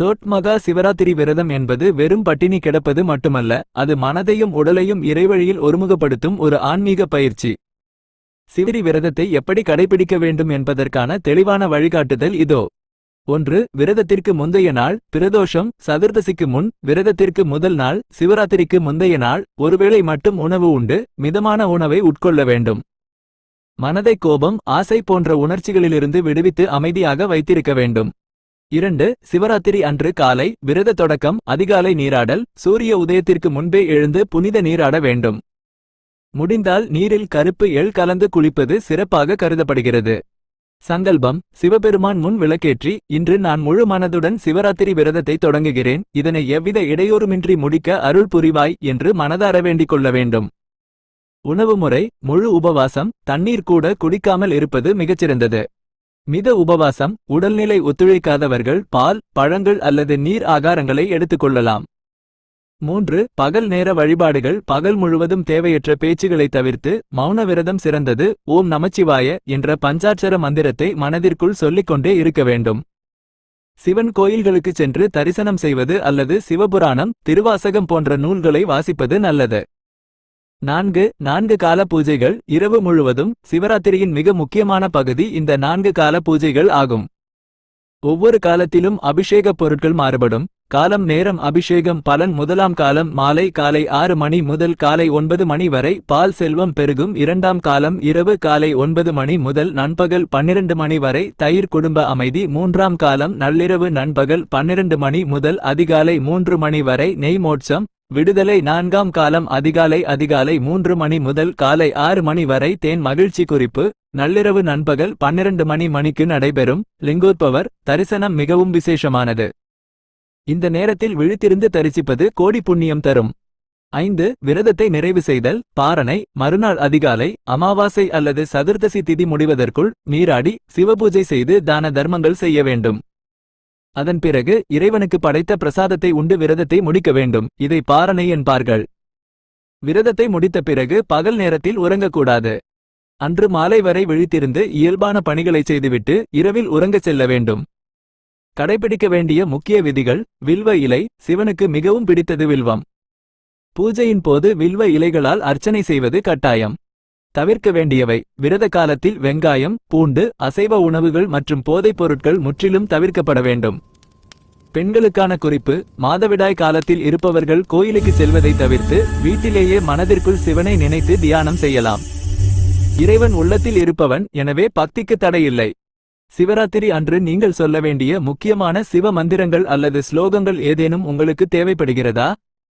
Third மகா சிவராத்திரி விரதம் என்பது வெறும் பட்டினி கிடப்பது மட்டுமல்ல அது மனதையும் உடலையும் இறைவழியில் ஒருமுகப்படுத்தும் ஒரு ஆன்மீக பயிற்சி. சிவரி விரதத்தை எப்படி கடைபிடிக்க வேண்டும் என்பதற்கான தெளிவான வழிகாட்டுதல் இதோ. ஒன்று விரதத்திற்கு முந்தைய நாள் பிரதோஷம் சதுர்தசிக்கு முன் விரதத்திற்கு முதல் நாள் சிவராத்திரிக்கு முந்தைய நாள் ஒருவேளை மட்டும் உணவு உண்டு மிதமான உணவை உட்கொள்ள வேண்டும். மனதை கோபம் ஆசை போன்ற உணர்ச்சிகளிலிருந்து விடுவித்து அமைதியாக வைத்திருக்க வேண்டும். இரண்டு சிவராத்திரி அன்று காலை விரத தொடக்கம் அதிகாலை நீராடல் சூரிய உதயத்திற்கு முன்பே எழுந்து புனித நீராட வேண்டும். முடிந்தால் நீரில் கருப்பு எள் கலந்து குளிப்பது சிறப்பாக கருதப்படுகிறது. சங்கல்பம் சிவபெருமான் முன் விளக்கேற்றி இன்று நான் முழு மனதுடன் சிவராத்திரி விரதத்தை தொடங்குகிறேன் இதனை எவ்வித இடையூறுமின்றி முடிக்க அருள் புரிவாய் என்று மனதார வேண்டிக் கொள்ள வேண்டும். உணவு முறை முழு உபவாசம் தண்ணீர் கூட குடிக்காமல் இருப்பது மிகச்சிறந்தது. மித உபவாசம் உடல்நிலை ஒத்துழைக்காதவர்கள் பால் பழங்கள் அல்லது நீர் ஆகாரங்களை எடுத்துக்கொள்ளலாம். மூன்று பகல் நேர வழிபாடுகள் பகல் முழுவதும் தேவையற்ற பேச்சுகளை தவிர்த்து மௌன விரதம் சிறந்தது ஓம் நமச்சிவாய என்ற பஞ்சாட்சர மந்திரத்தை மனதிற்குள் சொல்லிக்கொண்டே இருக்க வேண்டும். சிவன் கோயில்களுக்குச் சென்று தரிசனம் செய்வது அல்லது சிவபுராணம் திருவாசகம் போன்ற நூல்களை வாசிப்பது நல்லது. நான்கு நான்கு கால பூஜைகள் இரவு முழுவதும் சிவராத்திரியின் மிக முக்கியமான பகுதி இந்த நான்கு கால பூஜைகள் ஆகும். ஒவ்வொரு காலத்திலும் அபிஷேக பொருட்கள் மாறுபடும். காலம் நேரம் அபிஷேகம் பலன் முதலாம் காலம் மாலை காலை ஆறு மணி முதல் காலை ஒன்பது மணி வரை பால் செல்வம் பெருகும். இரண்டாம் காலம் இரவு காலை ஒன்பது மணி முதல் நண்பகல் பன்னிரண்டு மணி வரை தயிர் குடும்ப அமைதி. மூன்றாம் காலம் நள்ளிரவு நண்பகல் பன்னிரண்டு மணி முதல் அதிகாலை மூன்று மணி வரை நெய் மோட்சம். விடுதலை நான்காம் காலம் அதிகாலை அதிகாலை மூன்று மணி முதல் காலை ஆறு மணி வரை தேன் மகிழ்ச்சி குறிப்பு நள்ளிரவு நண்பகல் பன்னிரண்டு மணி மணிக்கு நடைபெறும் லிங்கோத்பவர் தரிசனம் மிகவும் விசேஷமானது. இந்த நேரத்தில் விழித்திருந்து தரிசிப்பது கோடி புண்ணியம் தரும். ஐந்து விரதத்தை நிறைவு செய்தல் பாரணை மறுநாள் அதிகாலை அமாவாசை அல்லது சதுர்தசி திதி முடிவதற்குள் நீராடி சிவபூஜை செய்து தான தர்மங்கள் செய்ய வேண்டும். அதன் பிறகு இறைவனுக்கு படைத்த பிரசாதத்தை உண்டு விரதத்தை முடிக்க வேண்டும். இதை பாரணை என்பார்கள். விரதத்தை முடித்த பிறகு பகல் நேரத்தில் உறங்கக்கூடாது. அன்று மாலை வரை விழித்திருந்து இயல்பான பணிகளைச் செய்துவிட்டு இரவில் உறங்கச் செல்ல வேண்டும். கடைபிடிக்க வேண்டிய முக்கிய விதிகள் வில்வ இலை சிவனுக்கு மிகவும் பிடித்தது வில்வம். பூஜையின் போது வில்வ இலைகளால் அர்ச்சனை செய்வது கட்டாயம். தவிர்க்க வேண்டியவை விரத காலத்தில் வெங்காயம் பூண்டு அசைவ உணவுகள் மற்றும் போதைப் பொருட்கள் முற்றிலும் தவிர்க்கப்பட வேண்டும். பெண்களுக்கான குறிப்பு மாதவிடாய் காலத்தில் இருப்பவர்கள் கோயிலுக்கு செல்வதை தவிர்த்து வீட்டிலேயே மனதிற்குள் சிவனை நினைத்து தியானம் செய்யலாம். இறைவன் உள்ளத்தில் இருப்பவன் எனவே பக்திக்கு தடையில்லை. சிவராத்திரி அன்று நீங்கள் சொல்ல வேண்டிய முக்கியமான சிவ மந்திரங்கள் அல்லது ஸ்லோகங்கள் ஏதேனும் உங்களுக்கு தேவைப்படுகிறதா?